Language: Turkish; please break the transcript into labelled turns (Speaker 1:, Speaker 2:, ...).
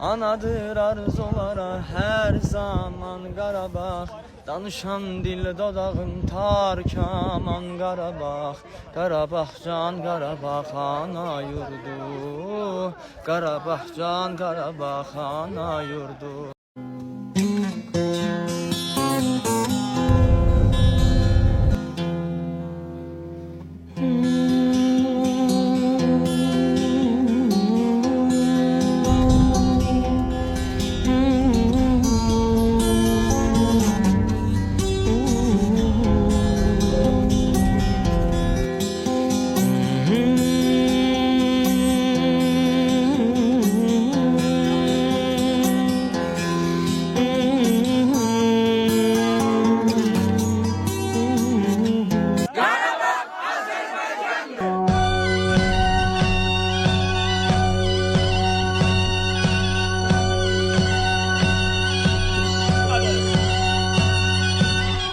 Speaker 1: Anadır arzulara her zaman Qarabağ Danışan dil dodağım tar kaman Qarabağ Qarabağ can Qarabağ ana yurdu. Qarabağ can Qarabağ ana yurdu.